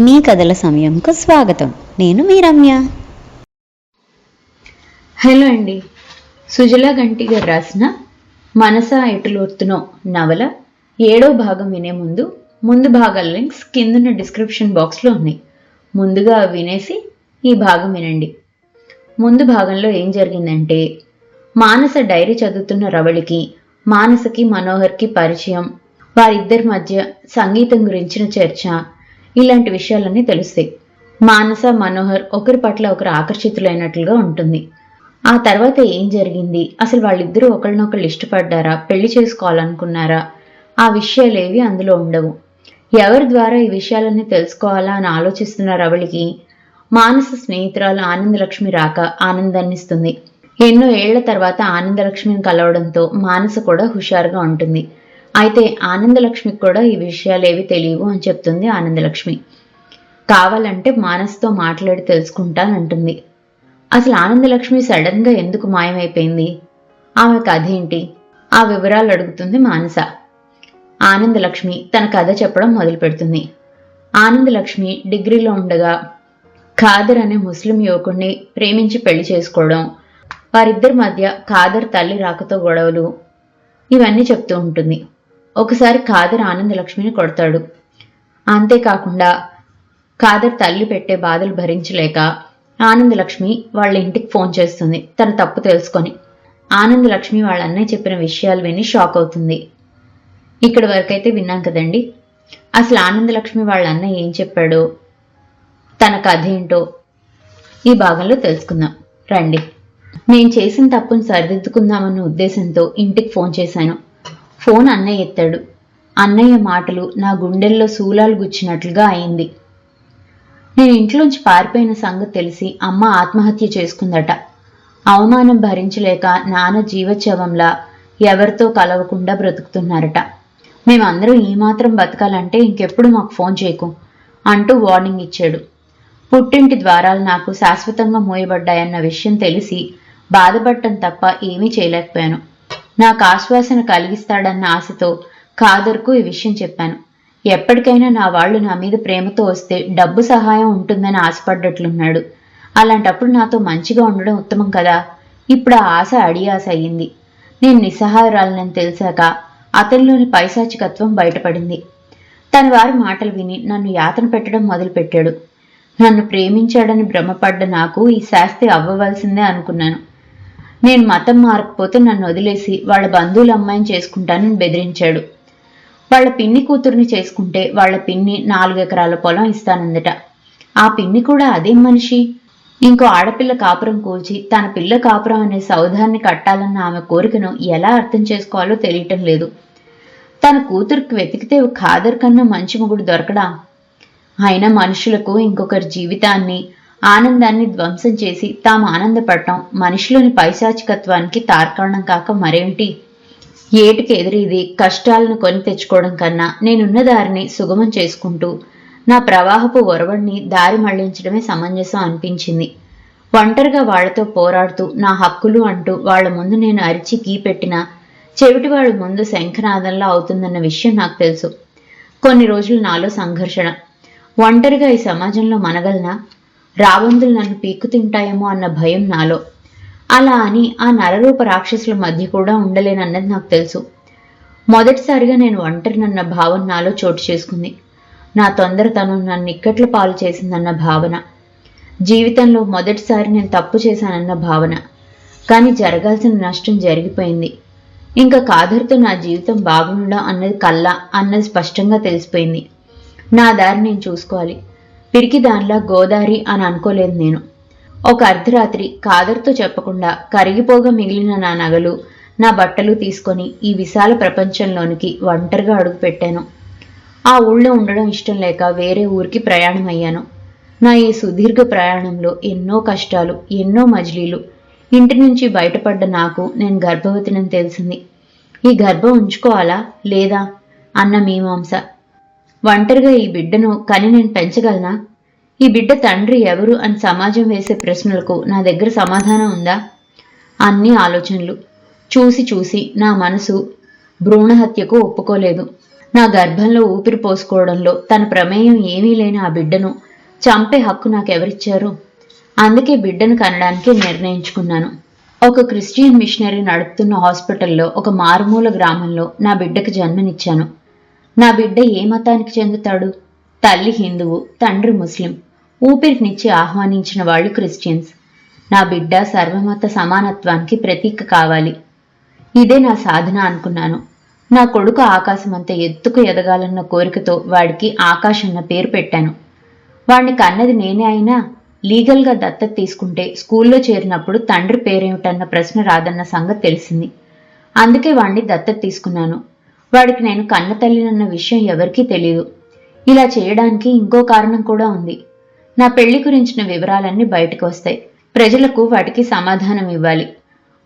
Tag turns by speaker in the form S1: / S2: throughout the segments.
S1: మీ కథల సమయంకు స్వాగతం. నేను మీ రమ్య
S2: హలో అండి. సుజలా గంటి గారు రాసిన మనస ఎటులోర్తునో నవల ఏడో భాగం వినే ముందు ముందు భాగాల లింక్స్ కిందన్న డిస్క్రిప్షన్ బాక్స్లో ఉన్నాయి. ముందుగా వినేసి ఈ భాగం వినండి. ముందు భాగంలో ఏం జరిగిందంటే మానస డైరీ చదువుతున్న రవళికి మానసకి మనోహర్కి పరిచయం వారిద్దరి మధ్య సంగీతం గురించిన చర్చ ఇలాంటి విషయాలన్నీ తెలుస్తాయి. మానస మనోహర్ ఒకరి పట్ల ఒకరు ఆకర్షితులైనట్లుగా ఉంటుంది. ఆ తర్వాత ఏం జరిగింది? అసలు వాళ్ళిద్దరూ ఒకరినొకరు ఇష్టపడ్డారా? పెళ్ళి చేసుకోవాలనుకున్నారా? ఆ విషయాలేవి అందులో ఉండవు. ఎవరి ద్వారా ఈ విషయాలన్నీ తెలుసుకోవాలా అని ఆలోచిస్తున్న రవళికి మానస స్నేహితురాలు ఆనందలక్ష్మి రాక ఆనందాన్నిస్తుంది ఎన్నో ఏళ్ళ తర్వాత ఆనందలక్ష్మిని కలవడంతో మానస కూడా హుషారుగా ఉంటుంది. అయితే ఆనందలక్ష్మికి కూడా ఈ విషయాలు ఏవి తెలియవు అని చెప్తుంది ఆనందలక్ష్మి. కావాలంటే మానస్తో మాట్లాడి తెలుసుకుంటానంటుంది. అసలు ఆనందలక్ష్మి సడన్గా ఎందుకు మాయమైపోయింది? ఆమె కథ ఏంటి ఆ వివరాలు అడుగుతుంది మానస. ఆనందలక్ష్మి తన కథ చెప్పడం మొదలు పెడుతుంది ఆనందలక్ష్మి డిగ్రీలో ఉండగా ఖాదర్ అనే ముస్లిం యువకుడిని ప్రేమించి పెళ్ళి చేసుకోవడం వారిద్దరి మధ్య ఖాదర్ తల్లి రాకతో గొడవలు ఇవన్నీ చెప్తూ ఉంటుంది. ఒకసారి ఖాదర్ ఆనందలక్ష్మిని కొడతాడు. అంతేకాకుండా ఖాదర్ తల్లి పెట్టే బాధలు భరించలేక ఆనందలక్ష్మి వాళ్ళ ఇంటికి ఫోన్ చేస్తుంది తన తప్పు తెలుసుకొని. ఆనందలక్ష్మి వాళ్ళ అన్నయ్య చెప్పిన విషయాలు విని షాక్ అవుతుంది. ఇక్కడి వరకైతే విన్నాం కదండి. అసలు ఆనందలక్ష్మి వాళ్ళ అన్నయ్య ఏం చెప్పాడో తన కథ ఏంటో ఈ భాగంలో తెలుసుకుందాం. రండి. నేను చేసిన తప్పును సరిదిద్దుకుందామన్న ఉద్దేశంతో ఇంటికి ఫోన్ చేశాను. ఫోన్ అన్నయ్య ఎత్తాడు. అన్నయ్య మాటలు నా గుండెల్లో శూలాలు గుచ్చినట్లుగా అయింది. నేను ఇంట్లోంచి పారిపోయిన సంగతి తెలిసి అమ్మ ఆత్మహత్య చేసుకుందట. అవమానం భరించలేక నాన్న జీవోత్సవంలా ఎవరితో కలవకుండా బ్రతుకుతున్నారట. మేమందరం ఏమాత్రం బతకాలంటే ఇంకెప్పుడు మాకు ఫోన్ చేయకు అంటూ వార్నింగ్ ఇచ్చాడు. పుట్టింటి ద్వారాలు నాకు శాశ్వతంగా మూయబడ్డాయన్న విషయం తెలిసి బాధపడటం తప్ప ఏమీ చేయలేకపోయాను. నాకు ఆశ్వాసన కలిగిస్తాడన్న ఆశతో ఖాదర్కు ఈ విషయం చెప్పాను. ఎప్పటికైనా నా వాళ్ళు నా మీద ప్రేమతో వస్తే డబ్బు సహాయం ఉంటుందని ఆశపడ్డట్లున్నాడు. అలాంటప్పుడు నాతో మంచిగా ఉండడం ఉత్తమం కదా? ఇప్పుడు ఆ ఆశ అడియాశ అయ్యింది. నేను నిస్సహాయరాలని తెలిసాక అతనిలోని పైశాచికత్వం బయటపడింది. తన వారి మాటలు విని నన్ను యాతన పెట్టడం మొదలుపెట్టాడు. నన్ను ప్రేమించాడని భ్రమపడ్డ నాకు ఈ శాస్తి అవ్వవలసిందే అనుకున్నాను. నేను మతం మారకపోతే నన్ను వదిలేసి వాళ్ళ బంధువుల అమ్మాయిని చేసుకుంటానని బెదిరించాడు. వాళ్ళ పిన్ని కూతుర్ని చేసుకుంటే వాళ్ళ పిన్ని నాలుగు ఎకరాల పొలం ఇస్తానందట. ఆ పిన్ని కూడా అదేం మనిషి? ఇంకో ఆడపిల్ల కాపురం కూల్చి తన పిల్ల కాపురం అనే సౌధాన్ని కట్టాలన్న ఆమె కోరికను ఎలా అర్థం చేసుకోవాలో తెలియటం లేదు. తన కూతురికి వెతికితే ఖాదర్ కన్నా మంచి మొగుడు దొరకడా? అయినా మనుషులకు ఇంకొకరి జీవితాన్ని ఆనందాన్ని ధ్వంసం చేసి తాము ఆనందపడటం మనిషిలోని పైశాచికత్వానికి తార్కాణం కాక మరేమిటి? ఏటికి ఎదురీది కష్టాలను కొని తెచ్చుకోవడం కన్నా నేనున్న దారిని సుగమం చేసుకుంటూ నా ప్రవాహపు ఒరవడిని దారి మళ్ళించడమే సమంజసం అనిపించింది. ఒంటరిగా వాళ్ళతో పోరాడుతూ నా హక్కులు అంటూ వాళ్ళ ముందు నేను అరిచి గీపెట్టిన చెవిటి వాళ్ళ ముందు శంఖనాదంలా అవుతుందన్న విషయం నాకు తెలుసు. కొన్ని రోజులు నాలో సంఘర్షణ. ఒంటరిగా ఈ సమాజంలో మనగలనా? రాబందులు నన్ను పీక్కు తింటాయేమో అన్న భయం నాలో. అలా అని ఆ నరరూప రాక్షసుల మధ్య కూడా ఉండలేనన్నది నాకు తెలుసు. మొదటిసారిగా నేను ఒంటరినన్న భావన నాలో చోటు చేసుకుంది. నా తొందర తను నన్ను ఇక్కట్లు పాలు చేసిందన్న భావన. జీవితంలో మొదటిసారి నేను తప్పు చేశానన్న భావన. కానీ జరగాల్సిన నష్టం జరిగిపోయింది. ఇంకా కాదర్తో నా జీవితం బాగుండడం అన్నది కల్లా అన్నది స్పష్టంగా తెలిసిపోయింది. నా దారి నేను చూసుకోవాలి. పిరికి దానిలా గోదారి అని అనుకోలేదు నేను. ఒక అర్ధరాత్రి కాదర్తో చెప్పకుండా కరిగిపోగా మిగిలిన నా నగలు నా బట్టలు తీసుకొని ఈ విశాల ప్రపంచంలోనికి ఒంటరిగా అడుగుపెట్టాను ఆ ఊళ్ళో ఉండడం ఇష్టం లేక వేరే ఊరికి ప్రయాణం అయ్యాను నా ఈ సుదీర్ఘ ప్రయాణంలో ఎన్నో కష్టాలు ఎన్నో మజిలీలు ఇంటి నుంచి బయటపడ్డ నాకు నేను గర్భవతినని తెలిసింది. ఈ గర్భం ఉంచుకోవాలా లేదా అన్న మీమాంస ఒంటరిగా ఈ బిడ్డను కని నేను పెంచగలనా? ఈ బిడ్డ తండ్రి ఎవరు అని సమాజం వేసే ప్రశ్నలకు నా దగ్గర సమాధానం ఉందా? అన్ని ఆలోచనలు. చూసి చూసి నా మనసు భ్రూణహత్యకు ఒప్పుకోలేదు. నా గర్భంలో ఊపిరి పోసుకోవడంలో తన ప్రమేయం ఏమీ లేని ఆ బిడ్డను చంపే హక్కు నాకెవరిచ్చారు? అందుకే బిడ్డను కనడానికి నిర్ణయించుకున్నాను. ఒక క్రిస్టియన్ మిషనరీ నడుపుతున్న హాస్పిటల్లో ఒక మారుమూల గ్రామంలో నా బిడ్డకు జన్మనిచ్చాను. నా బిడ్డ ఏ మతానికి చెందుతాడు? తల్లి హిందువు తండ్రి ముస్లిం. ఊపిరినిచ్చి ఆహ్వానించిన వాళ్ళు క్రిస్టియన్స్. నా బిడ్డ సర్వమత సమానత్వానికి ప్రతీక కావాలి. ఇదే నా సాధన అనుకున్నాను. నా కొడుకు ఆకాశం అంత ఎత్తుకు ఎదగాలన్న కోరికతో వాడికి ఆకాశ్ అన్న పేరు పెట్టాను. వాడిని కన్నది నేనే అయినా లీగల్గా దత్తత తీసుకుంటే స్కూల్లో చేరినప్పుడు తండ్రి పేరేమిటన్న ప్రశ్న రాదన్న సంగతి తెలిసింది. అందుకే వాణ్ణి దత్తత తీసుకున్నాను. వాడికి నేను కన్న తల్లినన్న విషయం ఎవరికీ తెలియదు ఇలా చేయడానికి ఇంకో కారణం కూడా ఉంది. నా పెళ్ళి గురించిన వివరాలన్నీ బయటకు వస్తాయి. ప్రజలకు వాటికి సమాధానం ఇవ్వాలి.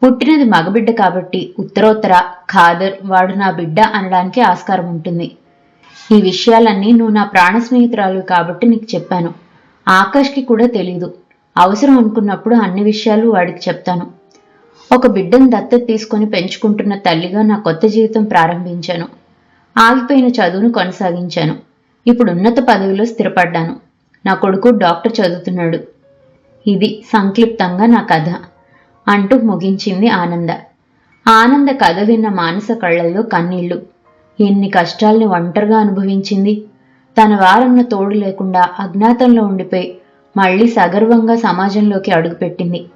S2: పుట్టినది మగబిడ్డ కాబట్టి ఉత్తరోత్తర ఖాదర్ వాడు నా బిడ్డ అనడానికి ఆస్కారం ఉంటుంది. ఈ విషయాలన్నీ నువ్వు నా ప్రాణ స్నేహితురాలు కాబట్టి నీకు చెప్పాను. ఆకాష్కి కూడా తెలీదు. అవసరం అనుకున్నప్పుడు అన్ని విషయాలు వాడికి చెప్తాను. ఒక బిడ్డను దత్తత తీసుకొని పెంచుకుంటున్న తల్లిగా నా కొత్త జీవితం ప్రారంభించాను. ఆగిపోయిన చదువును కొనసాగించాను. ఇప్పుడు ఉన్నత పదవిలో స్థిరపడ్డాను. నా కొడుకు డాక్టర్ చదువుతున్నాడు. ఇది సంక్లిప్తంగా నా కథ. అంటూ ముగించింది ఆనంద. ఆనంద కథ విన్న మానస కళ్ళల్లో కన్నీళ్ళు. ఎన్ని కష్టాల్ని ఒంటరిగా అనుభవించింది. తన వారన్న తోడు లేకుండా అజ్ఞాతంలో ఉండిపోయి మళ్ళీ సగర్వంగా సమాజంలోకి అడుగుపెట్టింది.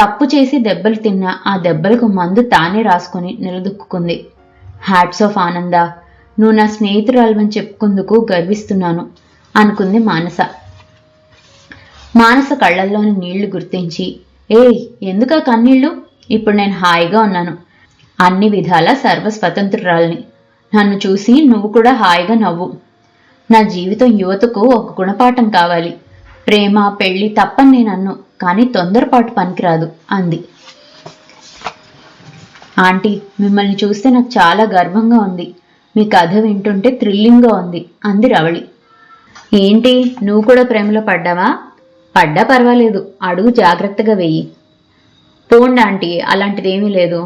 S2: తప్పు చేసి దెబ్బలు తిన్నా ఆ దెబ్బలకు మందు తానే రాసుకొని నిలదొక్కుంది హ్యాట్స్ ఆఫ్ ఆనంద. నువ్వు నా స్నేహితురాలవని చెప్పుకుందుకు గర్విస్తున్నాను అనుకుంది మానస. మానస కళ్ళల్లోని నీళ్ళు గుర్తించి ఏయ్ ఎందుకా కన్నీళ్ళు ఇప్పుడు నేను హాయిగా ఉన్నాను. అన్ని విధాల సర్వస్వతంత్రురాల్ని. నన్ను చూసి నువ్వు కూడా హాయిగా నవ్వు. నా జీవితం యువతకు ఒక గుణపాఠం కావాలి. ప్రేమ పెళ్ళి తప్పని నేను అన్ను కానీ తొందరపాటు పనికిరాదు అంది. ఆంటీ మిమ్మల్ని చూస్తే నాకు చాలా గర్వంగా ఉంది. మీ కథ వింటుంటే థ్రిల్లింగ్గా ఉంది అంది రవళి. ఏంటి నువ్వు కూడా ప్రేమలో పడ్డావా? పడ్డా పర్వాలేదు అడుగు జాగ్రత్తగా వెయ్యి పోండి ఆంటీ అలాంటిదేమీ లేదు.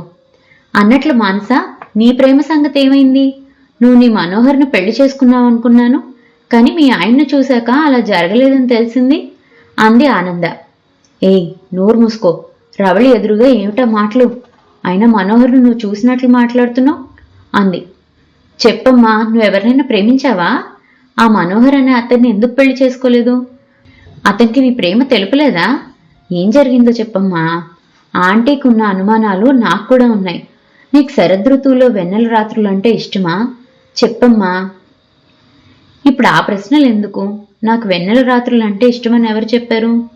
S2: అన్నట్లు మానస నీ ప్రేమ సంగతి ఏమైంది? నువ్వు నీ మనోహర్ని పెళ్ళి చేసుకున్నావు అనుకున్నాను కానీ మీ ఆయన్ను చూశాక అలా జరగలేదని తెలిసింది అంది ఆనంద. ఏయ్ నోరు మూసుకో. రవళి ఎదురుగా ఏమిటా మాటలు? అయినా మనోహర్ను నువ్వు చూసినట్లు మాట్లాడుతున్నావు? అంది. చెప్పమ్మా నువ్వెవరినైనా ప్రేమించావా? ఆ మనోహర్ అనే అతన్ని ఎందుకు పెళ్ళి చేసుకోలేదు? అతనికి నీ ప్రేమ తెలుపలేదా? ఏం జరిగిందో చెప్పమ్మా. ఆంటీకి ఉన్న అనుమానాలు నాకు కూడా ఉన్నాయి. నీకు శరదృతువులో వెన్నెల రాత్రులు అంటే ఇష్టమా? చెప్పమ్మా. ఇప్పుడు ఆ ప్రశ్నలు ఎందుకు? నాకు వెన్నెల రాత్రులు అంటే ఇష్టమని ఎవరు చెప్పారు?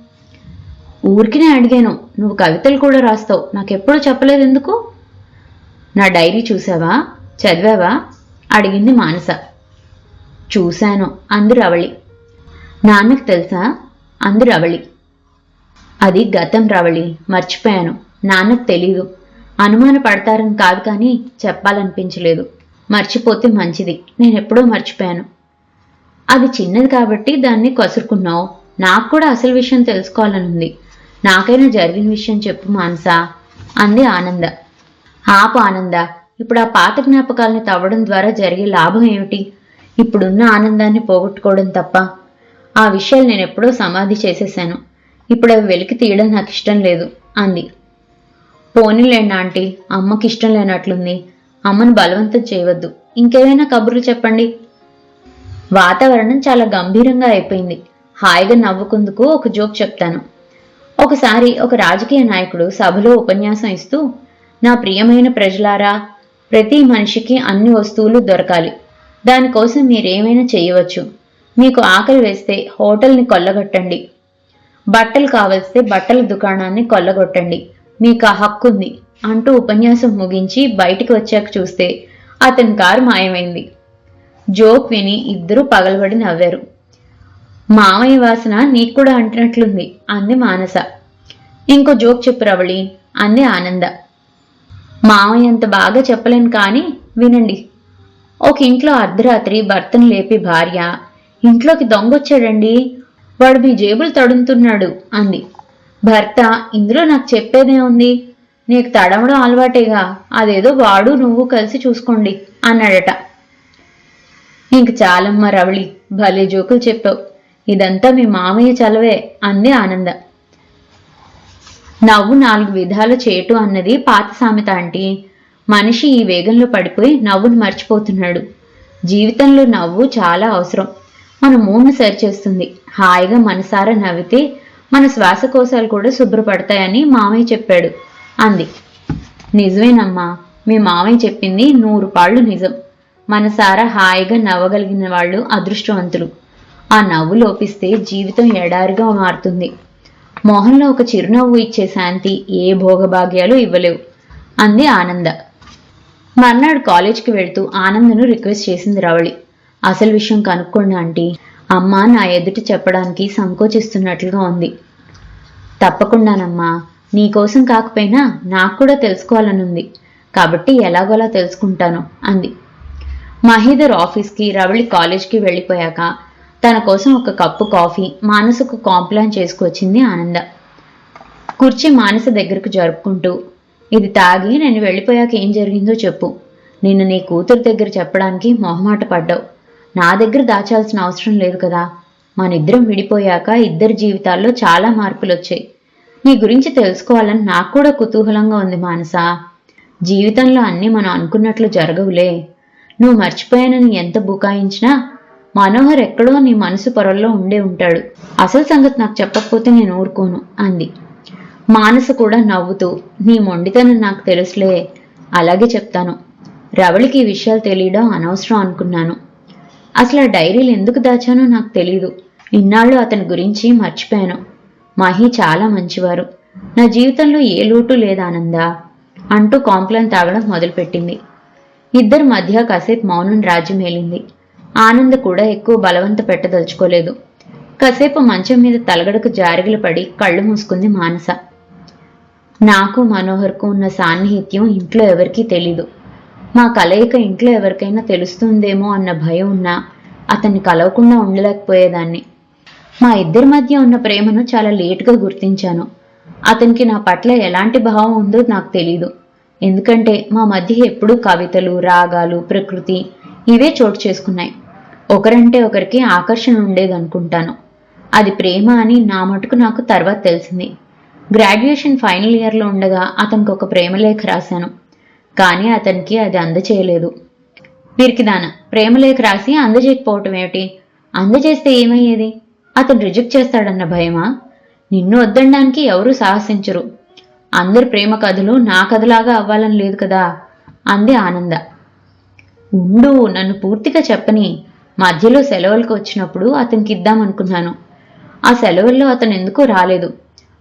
S2: ఊరికినే అడిగాను నువ్వు కవితలు కూడా రాస్తావు నాకెప్పుడు చెప్పలేదు ఎందుకు? నా డైరీ చూసావా చదివావా? అడిగింది మానస. చూశాను అంది రవళి. నాన్నకు తెలుసా? అంది రవళి. అది గతం రవళి మర్చిపోయాను నాన్నకు తెలీదు. అనుమాన పడతారని కాదు కానీ చెప్పాలనిపించలేదు. మర్చిపోతే మంచిది నేను ఎప్పుడో మర్చిపోయాను. అది చిన్నది కాబట్టి దాన్ని కసురుకున్నావు. నాకు కూడా అసలు విషయం తెలుసుకోవాలనుంది. నాకైనా జరిగిన విషయం చెప్పు మానసా అంది ఆనంద. ఆపు ఆనంద ఇప్పుడు ఆ పాత జ్ఞాపకాలని తవ్వడం ద్వారా జరిగే లాభం ఏమిటి? ఇప్పుడున్న ఆనందాన్ని పోగొట్టుకోవడం తప్ప. ఆ విషయాలు నేను ఎప్పుడో సమాధి చేసేశాను. ఇప్పుడు అవి వెలికి తీయడం నాకు ఇష్టం లేదు అంది. పోనీలేండి ఆంటీ అమ్మకి ఇష్టం లేనట్లుంది. అమ్మను బలవంతం చేయవద్దు. ఇంకేమైనా కబుర్లు చెప్పండి? వాతావరణం చాలా గంభీరంగా అయిపోయింది. హాయిగా నవ్వుకుందుకు ఒక జోక్ చెప్తాను. ఒకసారి ఒక రాజకీయ నాయకుడు సభలో ఉపన్యాసం ఇస్తూ నా ప్రియమైన ప్రజలారా ప్రతి మనిషికి అన్ని వస్తువులు దొరకాలి. దానికోసం మీరేమైనా చేయవచ్చు. మీకు ఆకలి వేస్తే హోటల్ని కొల్లగొట్టండి. బట్టలు కావలిస్తే బట్టల దుకాణాన్ని కొల్లగొట్టండి. మీకు ఆ హక్కు ఉంది అంటూ ఉపన్యాసం ముగించి బయటికి వచ్చాక చూస్తే అతని కారు మాయమైంది. జోక్ విని ఇద్దరూ పగలబడి నవ్వారు. మామయ్య వాసన నీకు కూడా అంటినట్లుంది అంది మానస. ఇంకో జోక్ చెప్పు రవళి అంది ఆనంద. మామయ్య అంత బాగా చెప్పలేను కానీ వినండి. ఒక ఇంట్లో అర్ధరాత్రి భర్తను లేపి భార్య ఇంట్లోకి దొంగొచ్చాడండి వాడు మీ జేబులు తడుముతున్నాడు అంది. భర్త ఇందులో నాకు చెప్పేదే ఉంది నీకు తడవడం అలవాటేగా అదేదో వాడు నువ్వు కలిసి చూసుకోండి అన్నాడట. ఇంక చాలమ్మ రవళి భలే జోకులు చెప్పావు. ఇదంతా మీ మామయ్య చలవే అంది ఆనంద. నవ్వు నాలుగు విధాలు చేటు అన్నది పాత సామెత ఆంటీ. మనిషి ఈ వేగంలో పడిపోయి నవ్వును మర్చిపోతున్నాడు. జీవితంలో నవ్వు చాలా అవసరం. మన మూడును సరిచేస్తుంది. హాయిగా మనసారా నవ్వితే మన శ్వాసకోశాలు కూడా శుభ్రపడతాయని మామయ్య చెప్పాడు. అంది. నిజమేనమ్మా మీ మామయ్య చెప్పింది నూరు పాళ్ళు నిజం. మనసారా హాయిగా నవ్వగలిగిన వాళ్ళు అదృష్టవంతులు. ఆ నవ్వు లోపిస్తే జీవితం ఎడారిగా మారుతుంది. మొహంలో ఒక చిరునవ్వు ఇచ్చే శాంతి ఏ భోగభాగ్యాలు ఇవ్వలేవు. అంది ఆనంద. మర్నాడు కాలేజ్కి వెళ్తూ ఆనందను రిక్వెస్ట్ చేసింది రవళి. అసలు విషయం కనుక్కోండి ఆంటీ. అమ్మ నా ఎదుట చెప్పడానికి సంకోచిస్తున్నట్లుగా ఉంది. తప్పకుండానమ్మా. నీకోసం కాకపోయినా నాకు కూడా తెలుసుకోవాలనుంది. కాబట్టి ఎలాగోలా తెలుసుకుంటాను అంది. మహీధర్ ఆఫీస్కి రవళి కాలేజ్కి వెళ్ళిపోయాక తన కోసం ఒక కప్పు కాఫీ మానసకు కాంప్లాన్ చేసుకొచ్చింది ఆనంద. కుర్చీ మానస దగ్గరకు జరుపుకుంటూ ఇది తాగి నేను వెళ్ళిపోయాక ఏం జరిగిందో చెప్పు. నిన్ను నీ కూతురు దగ్గర చెప్పడానికి మొహమాట పడ్డావు. నా దగ్గర దాచాల్సిన అవసరం లేదు కదా. మనిద్దరం విడిపోయాక ఇద్దరి జీవితాల్లో చాలా మార్పులు వచ్చాయి నీ గురించి తెలుసుకోవాలని నాకు కూడా కుతూహలంగా ఉంది మానస. జీవితంలో అన్నీ మనం అనుకున్నట్లు జరగవులే. నువ్వు మర్చిపోయానని ఎంత బుకాయించినా మనోహర్ ఎక్కడో నీ మనసు పొరల్లో ఉండే ఉంటాడు. అసలు సంగతి నాకు చెప్పకపోతే నేను ఊరుకోను అంది. మానస కూడా నవ్వుతూ నీ మొండితనం నాకు తెలుసులే అలాగే చెప్తాను. రవళికి ఈ విషయాలు తెలియడం అనవసరం అనుకున్నాను. అసలు ఆ డైరీలు ఎందుకు దాచానో నాకు తెలీదు. ఇన్నాళ్ళు అతని గురించి మర్చిపోయాను. మహి చాలా మంచివారు. నా జీవితంలో ఏ లోటు లేదానందా అంటూ కాంప్లాన్ తాగడం మొదలుపెట్టింది. ఇద్దరి మధ్య కాసేపు మౌనం రాజ్యమేలింది. ఆనంద్ కూడా ఎక్కువ బలవంత పెట్టదలుచుకోలేదు. కాసేపు మంచం మీద తలగడకు జారిగలు పడి కళ్ళు మూసుకుంది మానస. నాకు మనోహర్కు ఉన్న సాన్నిహిత్యం ఇంట్లో ఎవరికీ తెలీదు. మా కలయిక ఇంట్లో ఎవరికైనా తెలుస్తుందేమో అన్న భయం ఉన్నా అతన్ని కలవకుండా ఉండలేకపోయేదాన్ని. మా ఇద్దరి మధ్య ఉన్న ప్రేమను చాలా లేటుగా గుర్తించాను. అతనికి నా పట్ల ఎలాంటి భావం ఉందో నాకు తెలీదు. ఎందుకంటే మా మధ్య ఎప్పుడూ కవితలు రాగాలు ప్రకృతి ఇవే చోటు చేసుకున్నాయి. ఒకరంటే ఒకరికి ఆకర్షణ ఉండేదనుకుంటాను అది ప్రేమ అని నా మటుకు నాకు తర్వాత తెలిసింది. గ్రాడ్యుయేషన్ ఫైనల్ ఇయర్లో ఉండగా అతనికి ఒక ప్రేమలేఖ రాశాను. కానీ అతనికి అది అందచేయలేదు. పిరికిదాన ప్రేమలేఖ రాసి అందజేయకపోవటం ఏమిటి? అందజేస్తే ఏమయ్యేది? అతను రిజెక్ట్ చేస్తాడన్న భయమా? నిన్ను వద్దనడానికి ఎవరూ సాహసించరు. అందరి ప్రేమ కథలు నా కథలాగా అవ్వాలని లేదు కదా? అంది ఆనంద. ఉండు నన్ను పూర్తిగా చెప్పని. మధ్యలో సెలవులకు వచ్చినప్పుడు అతనికి ఇద్దామనుకున్నాను ఆ సెలవుల్లో అతను ఎందుకో రాలేదు.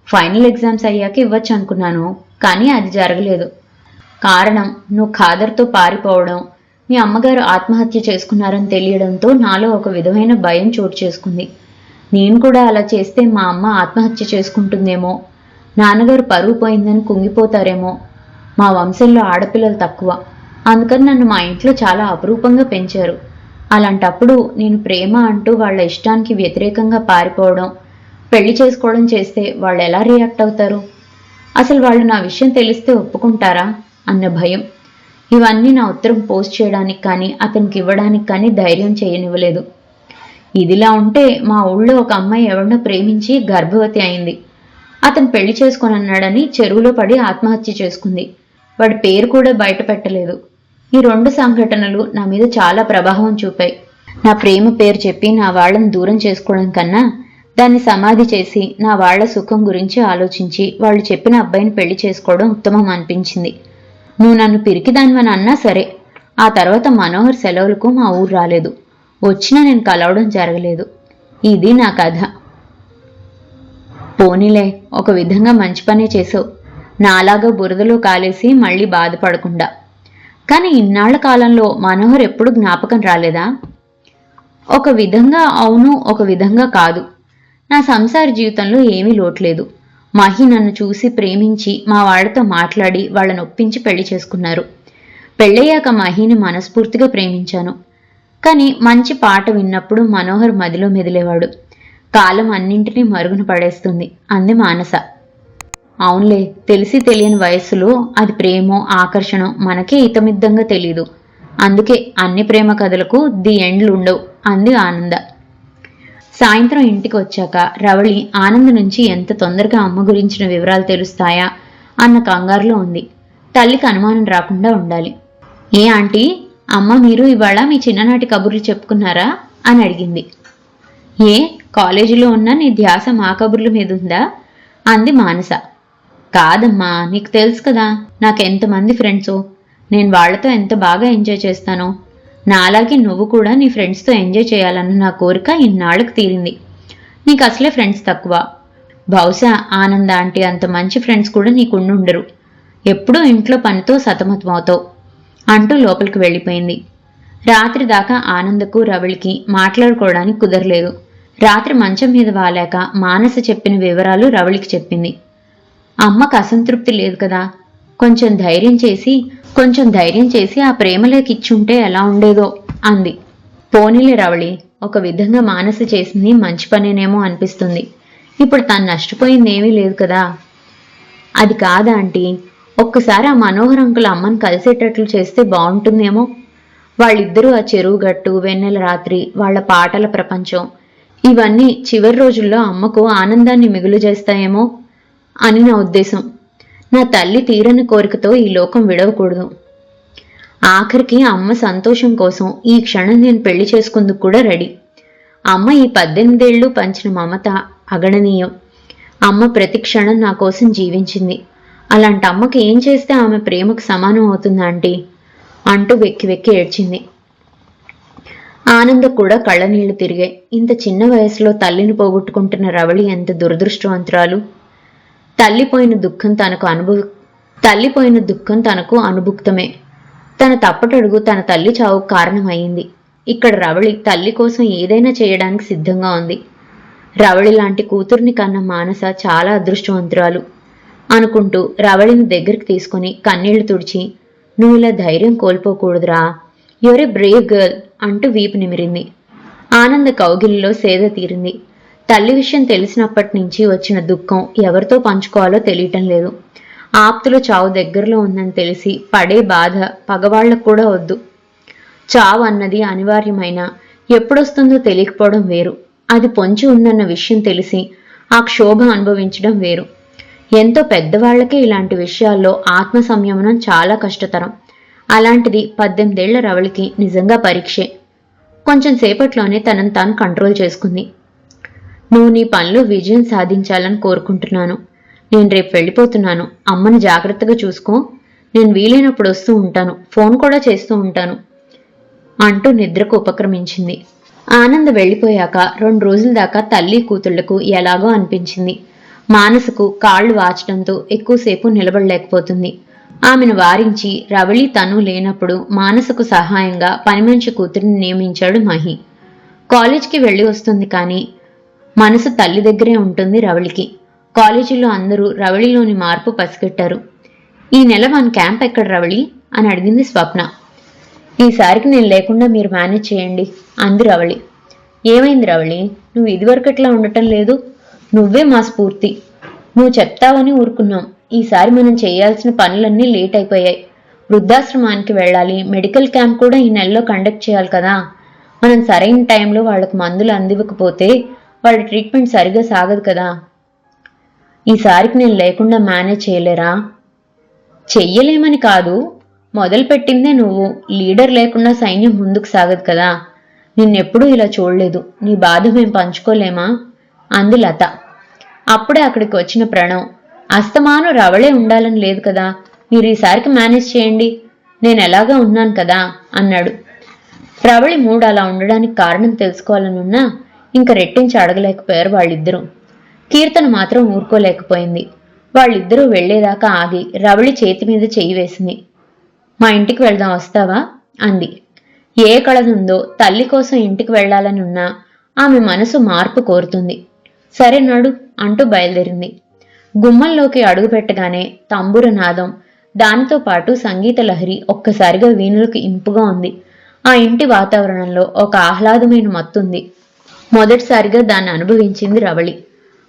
S2: ఫైనల్ ఎగ్జామ్స్ అయ్యాక ఇవ్వచ్చు అనుకున్నాను కానీ అది జరగలేదు. కారణం నువ్వు ఖాదర్తో పారిపోవడం మీ అమ్మగారు ఆత్మహత్య చేసుకున్నారని తెలియడంతో నాలో ఒక విధమైన భయం చోటు చేసుకుంది. నేను కూడా అలా చేస్తే మా అమ్మ ఆత్మహత్య చేసుకుంటుందేమో నాన్నగారు పరువు పోయిందని కుంగిపోతారేమో. మా వంశంలో ఆడపిల్లలు తక్కువ అందుకని నన్ను మా ఇంట్లో చాలా అపురూపంగా పెంచారు. అలాంటప్పుడు నేను ప్రేమ అంటూ వాళ్ళ ఇష్టానికి వ్యతిరేకంగా పారిపోవడం పెళ్ళి చేసుకోవడం చేస్తే వాళ్ళు ఎలా రియాక్ట్ అవుతారు? అసలు వాళ్ళు నా విషయం తెలిస్తే ఒప్పుకుంటారా? అన్న భయం. ఇవన్నీ నా ఉత్తరం పోస్ట్ చేయడానికి కానీ అతనికి ఇవ్వడానికి కానీ ధైర్యం చేయనివ్వలేదు. ఇదిలా ఉంటే మా ఊళ్ళో ఒక అమ్మాయి ఎవరినో ప్రేమించి గర్భవతి అయింది. అతను పెళ్ళి చేసుకొని అన్నాడని చెరువులో పడి ఆత్మహత్య చేసుకుంది. వాడి పేరు కూడా బయట పెట్టలేదు. ఈ రెండు సంఘటనలు నా మీద చాలా ప్రభావం చూపాయి. నా ప్రేమ పేరు చెప్పి నా వాళ్ళని దూరం చేసుకోవడం కన్నా దాన్ని సమాధి చేసి నా వాళ్ళ సుఖం గురించి ఆలోచించి వాళ్ళు చెప్పిన అబ్బాయిని పెళ్ళి చేసుకోవడం ఉత్తమం అనిపించింది. నువ్వు నన్ను పిరికిదానివని అన్నా సరే ఆ తర్వాత మనోహర్ సెలవులకు మా ఊరు రాలేదు. వచ్చినా నేను కలవడం జరగలేదు. ఇది నా కథ. పోనీలే ఒక విధంగా మంచి పనే చేసావు. నాలాగా బురదలో కాలేసి మళ్ళీ బాధపడకుండా. కానీ ఇన్నాళ్ళ కాలంలో మనోహర్ ఎప్పుడు జ్ఞాపకం రాలేదా? ఒక విధంగా అవును ఒక విధంగా కాదు. నా సంసార జీవితంలో ఏమీ లోట్లేదు. మహి నన్ను చూసి ప్రేమించి మా వాళ్ళతో మాట్లాడి వాళ్ళని ఒప్పించి పెళ్ళి చేసుకున్నారు. పెళ్ళయ్యాక మహిని మనస్ఫూర్తిగా ప్రేమించాను. కానీ మంచి పాట విన్నప్పుడు మనోహర్ మదిలో మెదిలేవాడు. కాలం అన్నింటినీ మరుగున పడేస్తుంది. అంది మానస. అవునులే తెలిసి తెలియని వయస్సులో అది ప్రేమో ఆకర్షణ మనకే ఇతమిద్దంగా తెలీదు. అందుకే అన్ని ప్రేమ కథలకు ది ఎండ్లు ఉండవు అంది ఆనంద. సాయంత్రం ఇంటికి వచ్చాక రవళి ఆనంద్ నుంచి ఎంత తొందరగా అమ్మ గురించిన వివరాలు తెలుస్తాయా అన్న కంగారులో ఉంది. తల్లికి అనుమానం రాకుండా ఉండాలి. ఏ ఆంటీ అమ్మ మీరు ఇవాళ మీ చిన్ననాటి కబుర్లు చెప్పుకున్నారా అని అడిగింది. ఏ కాలేజీలో ఉన్న నీ ధ్యాస మా కబుర్ల మీద ఉందా? అంది మానస. కాదమ్మా నీకు తెలుసు కదా నాకు ఎంతమంది ఫ్రెండ్సో నేను వాళ్ళతో ఎంత బాగా ఎంజాయ్ చేస్తానో. నాలాగే నువ్వు కూడా నీ ఫ్రెండ్స్తో ఎంజాయ్ చేయాలన్న నా కోరిక ఇన్నాళ్ళకి తీరింది. నీకు అసలే ఫ్రెండ్స్ తక్కువ. బహుశా ఆనంద అంటే అంత మంచి ఫ్రెండ్స్ కూడా నీకుండుండరు ఎప్పుడూ ఇంట్లో పనితో సతమతమవుతావు అంటూ లోపలికి వెళ్ళిపోయింది. రాత్రి దాకా ఆనందకు రవళికి మాట్లాడుకోవడానికి కుదరలేదు. రాత్రి మంచం మీద వాలాక మానస చెప్పిన వివరాలు రవళికి చెప్పింది. అమ్మకు అసంతృప్తి లేదు కదా. కొంచెం ధైర్యం చేసి కొంచెం ధైర్యం చేసి ఆ ప్రేమలోకిచ్చుంటే ఎలా ఉండేదో అంది. పోనీలే రవళి ఒక విధంగా మానసి చేసింది మంచి పనేనేమో అనిపిస్తుంది. ఇప్పుడు తను నష్టపోయింది ఏమీ లేదు కదా. అది కాదా ఆంటీ? ఒక్కసారి ఆ మనోహర్ అంకుల్ అమ్మను కలిసేటట్లు చేస్తే బాగుంటుందేమో? వాళ్ళిద్దరూ ఆ చెరువు గట్టు వెన్నెల రాత్రి వాళ్ళ పాటల ప్రపంచం ఇవన్నీ చివరి రోజుల్లో అమ్మకు ఆనందాన్ని మిగులు చేస్తాయేమో? అని నా ఉద్దేశం. నా తల్లి తీరని కోరికతో ఈ లోకం విడవకూడదు. ఆఖరికి అమ్మ సంతోషం కోసం ఈ క్షణం నేను పెళ్ళి చేసుకుందుకు కూడా రెడీ. అమ్మ ఈ పద్దెనిమిదేళ్ళు పంచిన మమత అగణనీయం. అమ్మ ప్రతి క్షణం నా కోసం జీవించింది. అలాంటి అమ్మకి ఏం చేస్తే ఆమె ప్రేమకు సమానం అవుతుందా ఆంటీ? అంటూ వెక్కి వెక్కి ఏడ్చింది. ఆనంద కూడా కళ్ళనీళ్ళు తిరిగాయి. ఇంత చిన్న వయసులో తల్లిని పోగొట్టుకుంటున్న రవళి ఎంత దురదృష్టవంతురాలు. తల్లిపోయిన దుఃఖం తనకు అనుభవ తల్లిపోయిన దుఃఖం తనకు అనుభుక్తమే. తన తప్పటడుగు తన తల్లి చావుకు కారణమైంది ఇక్కడ రవళి తల్లి కోసం ఏదైనా చేయడానికి సిద్ధంగా ఉంది. రవళి లాంటి కూతుర్ని కన్న మానస చాలా అదృష్టవంతురాలు. అనుకుంటూ రవళిని దగ్గరికి తీసుకుని కన్నీళ్ళు తుడిచి నువ్వు ఇలా ధైర్యం కోల్పోకూడదురా. యువర్ ఏ బ్రేవ్ గర్ల్ అంటూ వీపు నిమిరింది. ఆనంద కౌగిలిలో సేద తీరింది. తల్లి విషయం తెలిసినప్పటి నుంచి వచ్చిన దుఃఖం ఎవరితో పంచుకోవాలో తెలియటం లేదు. ఆప్తుల చావు దగ్గరలో ఉందని తెలిసి పడే బాధ పగవాళ్ళకు కూడా వద్దు. చావు అన్నది అనివార్యమైన ఎప్పుడొస్తుందో తెలియకపోవడం వేరు. అది పొంచి ఉందన్న విషయం తెలిసి ఆ క్షోభ అనుభవించడం వేరు. ఎంతో పెద్దవాళ్ళకే ఇలాంటి విషయాల్లో ఆత్మ సంయమనం చాలా కష్టతరం. అలాంటిది పద్దెనిమిదేళ్ళ రవళికి నిజంగా పరీక్షే. కొంచెం సేపట్లోనే తనను తాను కంట్రోల్ చేసుకుంది. నువ్వు నీ పనిలో విజయం సాధించాలని కోరుకుంటున్నాను. నేను రేపు వెళ్ళిపోతున్నాను. అమ్మని జాగ్రత్తగా చూసుకో. నేను వీలైనప్పుడు వస్తూ ఉంటాను. ఫోన్ కూడా చేస్తూ ఉంటాను. అంటూ నిద్రకు ఉపక్రమించింది. ఆనంద్ వెళ్ళిపోయాక రెండు రోజుల దాకా తల్లి కూతుళ్ళకు ఎలాగో అనిపించింది. మానసుకు కాళ్ళు వాచడంతో ఎక్కువసేపు నిలబడలేకపోతుంది. ఆమెను వారించి రవళి తను లేనప్పుడు మానసుకు సహాయంగా పనిమనిషి కూతురిని నియమించాడు మహి. కాలేజ్కి వెళ్ళి వస్తుంది కానీ మనసు తల్లి దగ్గరే ఉంటుంది రవళికి. కాలేజీలో అందరూ రవళిలోని మార్పు పసిగట్టారు. ఈ నెల మన క్యాంప్ ఎక్కడ రవళి? అని అడిగింది స్వప్న. ఈసారికి నేను లేకుండా మీరు మేనేజ్ చేయండి అంది రవళి. ఏమైంది రవళి? నువ్వు ఇదివరకట్లా ఉండటం లేదు. నువ్వే మా స్ఫూర్తి. నువ్వు చెప్తావని ఊరుకున్నాం. ఈసారి మనం చేయాల్సిన పనులన్నీ లేట్ అయిపోయాయి. వృద్ధాశ్రమానికి వెళ్ళాలి. మెడికల్ క్యాంప్ కూడా ఈ నెలలో కండక్ట్ చేయాలి కదా. మనం సరైన టైంలో వాళ్ళకు మందులు అందివ్వకపోతే వాళ్ళ ట్రీట్మెంట్ సరిగా సాగదు కదా. ఈసారికి నేను లేకుండా మేనేజ్ చేయలేరా? చెయ్యలేమని కాదు. మొదలుపెట్టిందే నువ్వు. లీడర్ లేకుండా సైన్యం ముందుకు సాగదు కదా. నిన్నెప్పుడూ ఇలా చూడలేదు. నీ బాధ మేం పంచుకోలేమా? అంది లత. అప్పుడే అక్కడికి వచ్చిన ప్రణవ్. అస్తమానం రవళే ఉండాలని లేదు కదా. మీరు ఈసారికి మేనేజ్ చేయండి. నేను ఎలాగా ఉన్నాను కదా అన్నాడు. రవళి మూడు అలా ఉండడానికి కారణం తెలుసుకోవాలనున్నా ఇంక రెట్టించి అడగలేకపోయారు వాళ్ళిద్దరూ. కీర్తన మాత్రం ఊరుకోలేకపోయింది. వాళ్ళిద్దరూ వెళ్ళేదాకా ఆగి రవళి చేతి మీద చెయ్యి వేసింది. మా ఇంటికి వెళ్దాం వస్తావా? అంది. ఏ కళనుందో తల్లి కోసం ఇంటికి వెళ్ళాలని ఉన్నా ఆమె మనసు మార్పు కోరుతుంది. సరే నడు అంటూ బయలుదేరింది. గుమ్మంలోకి అడుగుపెట్టగానే తంబుర నాదం దానితో పాటు సంగీత లహరి ఒక్కసారిగా వీణులకు ఇంపుగా ఉంది. ఆ ఇంటి వాతావరణంలో ఒక ఆహ్లాదమైన మత్తుంది. మొదటిసారిగా దాన్ని అనుభవించింది రవళి.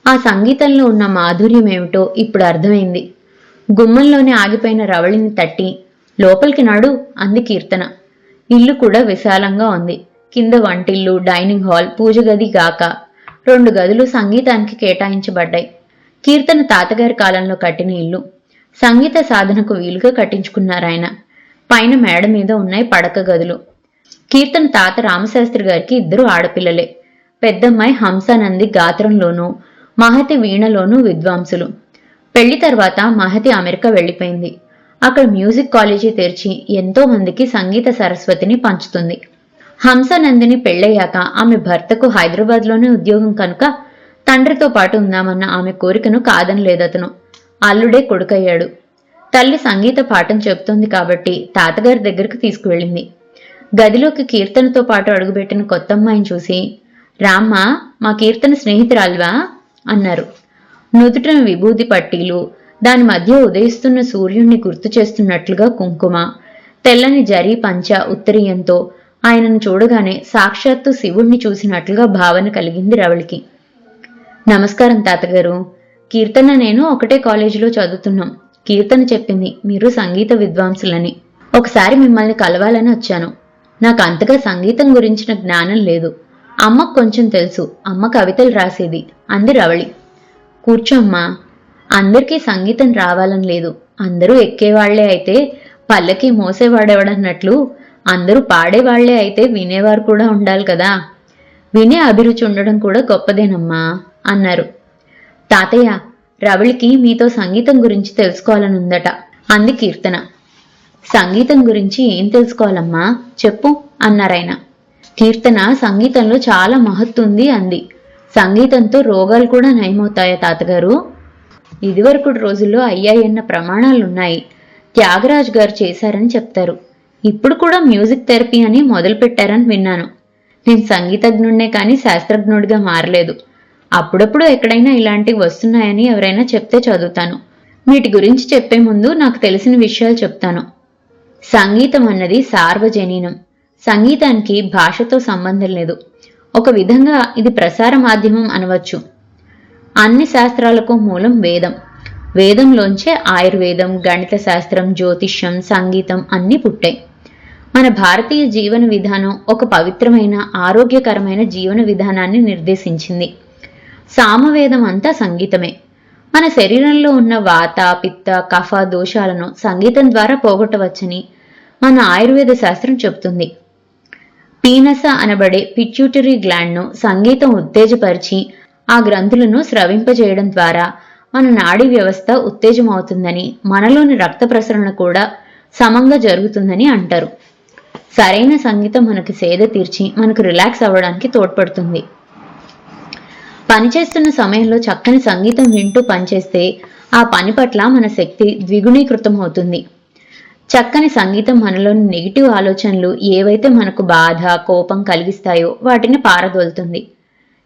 S2: ఆ సంగీతంలో ఉన్న మాధుర్యం ఏమిటో ఇప్పుడు అర్థమైంది. గుమ్మంలోనే ఆగిపోయిన రవళిని తట్టి లోపలికి నడు అంది కీర్తన. ఇల్లు కూడా విశాలంగా ఉంది. కింద వంటిల్లు డైనింగ్ హాల్ పూజ గది గాక రెండు గదులు సంగీతానికి కేటాయించబడ్డాయి. కీర్తన తాతగారి కాలంలో కట్టిన ఇల్లు. సంగీత సాధనకు వీలుగా కట్టించుకున్నారాయన పైన మేడ మీద ఉన్నాయి పడక గదులు. కీర్తన తాత రామశాస్త్రి గారికి ఇద్దరు ఆడపిల్లలే. పెద్దమ్మాయి హంసానంది గాత్రంలోనూ మహతి వీణలోనూ విద్వాంసులు. పెళ్ళి తర్వాత మహతి అమెరికా వెళ్ళిపోయింది. అక్కడ మ్యూజిక్ కాలేజీ తెరిచి ఎంతో మందికి సంగీత సరస్వతిని పంచుతుంది. హంసానందిని పెళ్ళయ్యాక ఆమె భర్తకు హైదరాబాద్లోనే ఉద్యోగం కనుక తండ్రితో పాటు ఉందామన్న ఆమె కోరికను కాదనలేదతను అల్లుడే కొడుకయ్యాడు. తల్లి సంగీత పాఠం చెబుతోంది కాబట్టి తాతగారి దగ్గరకు తీసుకువెళ్ళింది. గదిలోకి కీర్తనతో పాటు అడుగుపెట్టిన కొత్తమ్మాయిని చూసి రామ్మ మా కీర్తన స్నేహితురాల్వా? అన్నారు. నుదుటన విభూతి పట్టీలు దాని మధ్య ఉదయిస్తున్న సూర్యుణ్ణి గుర్తు చేస్తున్నట్లుగా కుంకుమ తెల్లని జరీ పంచ ఉత్తరీయంతో ఆయనను చూడగానే సాక్షాత్తు శివుణ్ణి చూసినట్లుగా భావన కలిగింది రవళికి. నమస్కారం తాతగారు. కీర్తన నేను ఒకటే కాలేజీలో చదువుతున్నాం. కీర్తన చెప్పింది మీరు సంగీత విద్వాంసులని. ఒకసారి మిమ్మల్ని కలవాలని వచ్చాను. నాకు అంతగా సంగీతం గురించిన జ్ఞానం లేదు. అమ్మకు కొంచెం తెలుసు. అమ్మ కవితలు రాసేది. అంది రవళి. కూర్చోమ్మా. అందరికీ సంగీతం రావాలని లేదు. అందరూ ఎక్కేవాళ్ళే అయితే పల్లకి మోసేవాడెవడన్నట్లు అందరూ పాడేవాళ్ళే అయితే వినేవారు కూడా ఉండాలి కదా. వినే అభిరుచి ఉండడం కూడా గొప్పదేనమ్మా అన్నారు. తాతయ్య రవళికి మీతో సంగీతం గురించి తెలుసుకోవాలనుందట అంది కీర్తన. సంగీతం గురించి ఏం తెలుసుకోవాలమ్మా? చెప్పు అన్నారాయన. కీర్తన సంగీతంలో చాలా మహత్తుంది అంది. సంగీతంతో రోగాలు కూడా నయమవుతాయా తాతగారు? ఇదివరకు రోజుల్లో అయ్యాయన్న ప్రమాణాలున్నాయి త్యాగరాజ్ గారు చేశారని చెప్తారు. ఇప్పుడు కూడా మ్యూజిక్ థెరపీ అని మొదలు పెట్టారని విన్నాను. నేను సంగీతజ్ఞుడినే కానీ శాస్త్రజ్ఞుడిగా మారలేదు. అప్పుడప్పుడు ఎక్కడైనా ఇలాంటివి వస్తున్నాయని ఎవరైనా చెప్తే చదువుతాను. వీటి గురించి చెప్పే ముందు నాకు తెలిసిన విషయాలు చెప్తాను. సంగీతం అన్నది సార్వజనీనం. సంగీతానికి భాషతో సంబంధం లేదు. ఒక విధంగా ఇది ప్రసార మాధ్యమం అనవచ్చు. అన్ని శాస్త్రాలకు మూలం వేదం. వేదంలోంచే ఆయుర్వేదం గణిత శాస్త్రం జ్యోతిష్యం సంగీతం అన్నీ పుట్టాయి. మన భారతీయ జీవన విధానం ఒక పవిత్రమైన ఆరోగ్యకరమైన జీవన విధానాన్ని నిర్దేశించింది. సామవేదం అంతా సంగీతమే. మన శరీరంలో ఉన్న వాత పిత్త కఫ దోషాలను సంగీతం ద్వారా పోగొట్టవచ్చని మన ఆయుర్వేద శాస్త్రం చెబుతుంది. పీనస అనబడే పిట్యూటరీ గ్లాండ్ను సంగీతం ఉత్తేజపరిచి ఆ గ్రంథులను స్రవింపజేయడం ద్వారా మన నాడీ వ్యవస్థ ఉత్తేజమవుతుందని మనలోని రక్త ప్రసరణ కూడా సమంగా జరుగుతుందని అంటారు. సరైన సంగీతం మనకి సేద తీర్చి మనకు రిలాక్స్ అవ్వడానికి తోడ్పడుతుంది. పనిచేస్తున్న సమయంలో చక్కని సంగీతం వింటూ పనిచేస్తే ఆ పని పట్ల మన శక్తి ద్విగుణీకృతం అవుతుంది చక్కని సంగీతం మనలోని నెగిటివ్ ఆలోచనలు ఏవైతే మనకు బాధ కోపం కలిగిస్తాయో వాటిని పారదోలుతుంది.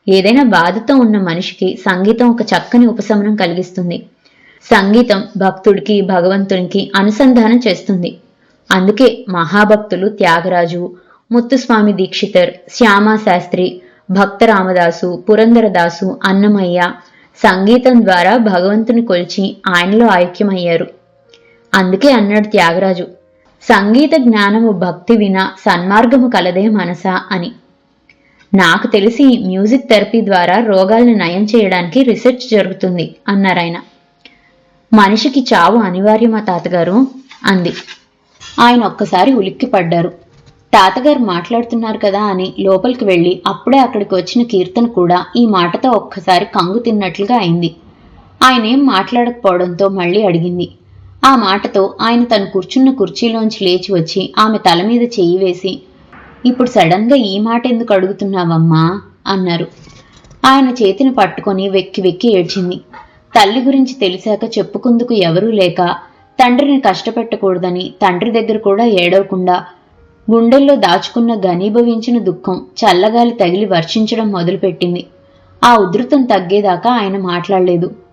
S2: ఏదైనా బాధతో ఉన్న మనిషికి సంగీతం ఒక చక్కని ఉపశమనం కలిగిస్తుంది. సంగీతం భక్తుడికి భగవంతునికి అనుసంధానం చేస్తుంది. అందుకే మహాభక్తులు త్యాగరాజు ముత్తుస్వామి దీక్షితర్ శ్యామా శాస్త్రి భక్త రామదాసు పురందరదాసు అన్నమయ్య సంగీతం ద్వారా భగవంతుని కొలిచి ఆయనలో ఐక్యమయ్యారు. అందుకే అన్నాడు త్యాగరాజు. సంగీత జ్ఞానము భక్తి విన సన్మార్గము కలదే మనసా అని. నాకు తెలిసి మ్యూజిక్ థెరపీ ద్వారా రోగాల్ని నయం చేయడానికి రీసెర్చ్ జరుగుతుంది అన్నారాయన మనిషికి చావు అనివార్యమా తాతగారు? అంది. ఆయన ఒక్కసారి ఉలిక్కిపడ్డారు తాతగారు మాట్లాడుతున్నారు కదా అని లోపలికి వెళ్ళి అప్పుడే అక్కడికి వచ్చిన కీర్తన కూడా ఈ మాటతో ఒక్కసారి కంగు తిన్నట్లుగా అయింది. ఆయనేం మాట్లాడకపోవడంతో మళ్ళీ అడిగింది. ఆ మాటతో ఆయన తను కూర్చున్న కుర్చీలోంచి లేచి వచ్చి ఆమె తల మీద చెయ్యి వేసి ఇప్పుడు సడన్గా ఈ మాట ఎందుకు అడుగుతున్నావమ్మా? అన్నారు. ఆయన చేతిని పట్టుకొని వెక్కి వెక్కి ఏడ్చింది. తల్లి గురించి తెలిసాక చెప్పుకుందుకు ఎవరూ లేక తండ్రిని కష్టపెట్టకూడదని తండ్రి దగ్గర కూడా ఏడవకుండా గుండెల్లో దాచుకున్న ఘనీభవించిన దుఃఖం చల్లగాలి తగిలి వర్షించడం మొదలుపెట్టింది. ఆ ఉధృతం తగ్గేదాకా ఆయన మాట్లాడలేదు.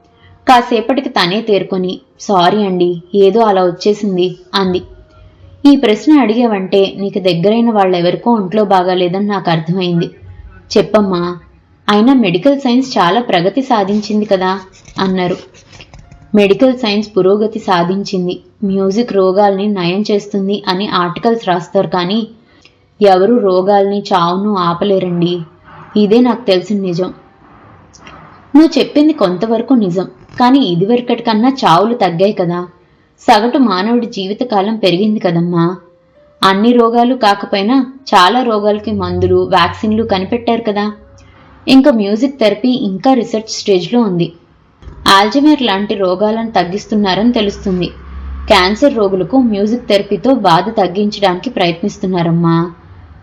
S2: కాసేపటికి తనే తేరుకొని సారీ అండి ఏదో అలా వచ్చేసింది అంది. ఈ ప్రశ్న అడిగావంటే నీకు దగ్గరైన వాళ్ళెవరికో ఒంట్లో బాగాలేదని నాకు అర్థమైంది. చెప్పమ్మా అయినా మెడికల్ సైన్స్ చాలా ప్రగతి సాధించింది కదా అన్నారు. మెడికల్ సైన్స్ పురోగతి సాధించింది మ్యూజిక్ రోగాల్ని నయం చేస్తుంది అని ఆర్టికల్స్ రాస్తారు కానీ ఎవరు రోగాల్ని చావును ఆపలేరండి. ఇదే నాకు తెలిసిన నిజం. నువ్వు చెప్పింది కొంతవరకు నిజం. కానీ ఇదివరకటి కన్నా చావులు తగ్గాయి కదా. సగటు మానవుడి జీవితకాలం పెరిగింది కదమ్మా. అన్ని రోగాలు కాకపోయినా చాలా రోగాలకి మందులు వ్యాక్సిన్లు కనిపెట్టారు కదా. ఇంకా మ్యూజిక్ థెరపీ ఇంకా రీసెర్చ్ స్టేజ్లో ఉంది. ఆల్జమేర్ లాంటి రోగాలను తగ్గిస్తున్నారని తెలుస్తుంది. క్యాన్సర్ రోగులకు మ్యూజిక్ థెరపీతో బాధ తగ్గించడానికి ప్రయత్నిస్తున్నారమ్మా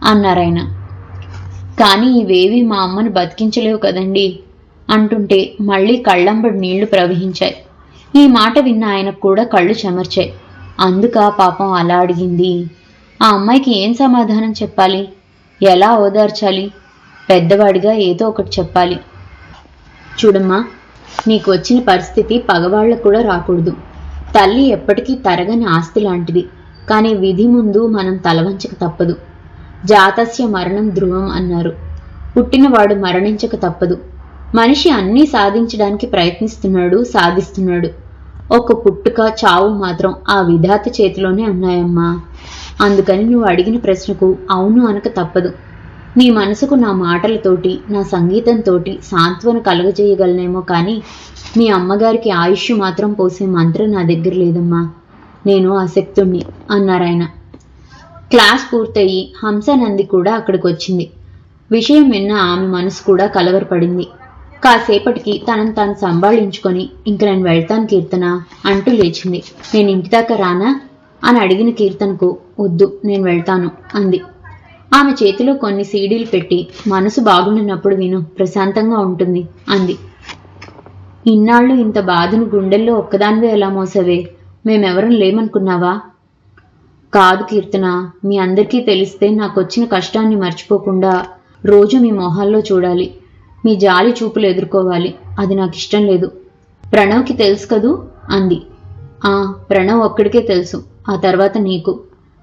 S2: అన్నారాయన. కానీ ఇవేవి మా అమ్మను బతికించలేవు కదండీ. అంటుంటే మళ్ళీ కళ్ళంబడి నీళ్ళు ప్రవహించాయి. ఈ మాట విన్న ఆయనకు కూడా కళ్ళు చెమర్చాయి. అందుక పాపం అలా అడిగింది. ఆ అమ్మాయికి ఏం సమాధానం చెప్పాలి? ఎలా ఓదార్చాలి? పెద్దవాడిగా ఏదో ఒకటి చెప్పాలి. చూడమ్మా నీకు వచ్చిన పరిస్థితి పగవాళ్ళకు కూడా రాకూడదు. తల్లి ఎప్పటికీ తరగని ఆస్తి లాంటిది. కానీ విధి ముందు మనం తలవంచక తప్పదు. జాతస్య మరణం ధ్రువం అన్నారు. పుట్టినవాడు మరణించక తప్పదు. మనిషి అన్నీ సాధించడానికి ప్రయత్నిస్తున్నాడు సాధిస్తున్నాడు. ఒక పుట్టుక చావు మాత్రం ఆ విధాత చేతిలోనే ఉన్నాయమ్మా. అందుకని నువ్వు అడిగిన ప్రశ్నకు అవును అనక తప్పదు. నీ మనసుకు నా మాటలతోటి నా సంగీతంతోటి సాంత్వన కలగజేయగలనేమో కానీ మీ అమ్మగారికి ఆయుష్ మాత్రం పోసే మంత్రం నా దగ్గర లేదమ్మా. నేను ఆసక్తుణ్ణి అన్నారాయన క్లాస్ పూర్తయి హంసానంది కూడా అక్కడికి వచ్చింది విషయం విన్న ఆమె మనసు కూడా కలవరపడింది. కాసేపటికి తనను తాను సంభాళించుకొని ఇంక నేను వెళ్తాను కీర్తన అంటూ లేచింది. నేను ఇంటి దాకా రానా? అని అడిగిన కీర్తనకు వద్దు నేను వెళ్తాను అంది. ఆమె చేతిలో కొన్ని సీడీలు పెట్టి మనసు బాగుండినప్పుడు విను ప్రశాంతంగా ఉంటుంది అంది. ఇన్నాళ్ళు ఇంత బాధను గుండెల్లో ఒక్కదానివే ఎలా మోసవే? మేమెవరం లేమనుకున్నావా? కాదు కీర్తన మీ అందరికీ తెలిస్తే నాకు వచ్చిన కష్టాన్ని మర్చిపోకుండా రోజు మీ మొహాల్లో చూడాలి. మీ జాలి చూపులు ఎదుర్కోవాలి. అది నాకు ఇష్టం లేదు. ప్రణవ్కి తెలుసు కదూ? అంది. ఆ ప్రణవ్ ఒక్కడికే తెలుసు. ఆ తర్వాత నీకు.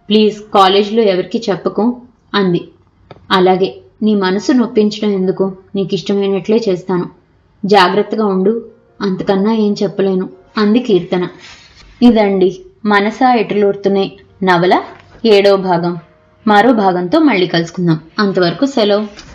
S2: ప్లీజ్ కాలేజీలో ఎవరికి చెప్పకు అంది. అలాగే నీ మనసు నొప్పించడం ఎందుకు? నీకు ఇష్టమైనట్లే చేస్తాను. జాగ్రత్తగా ఉండు. అంతకన్నా ఏం చెప్పలేను అంది కీర్తన. ఇదండి మనసా ఎటులూరుతున్నాయి నవల ఏడో భాగం. మరో భాగంతో మళ్ళీ కలుసుకుందాం. అంతవరకు సెలవు.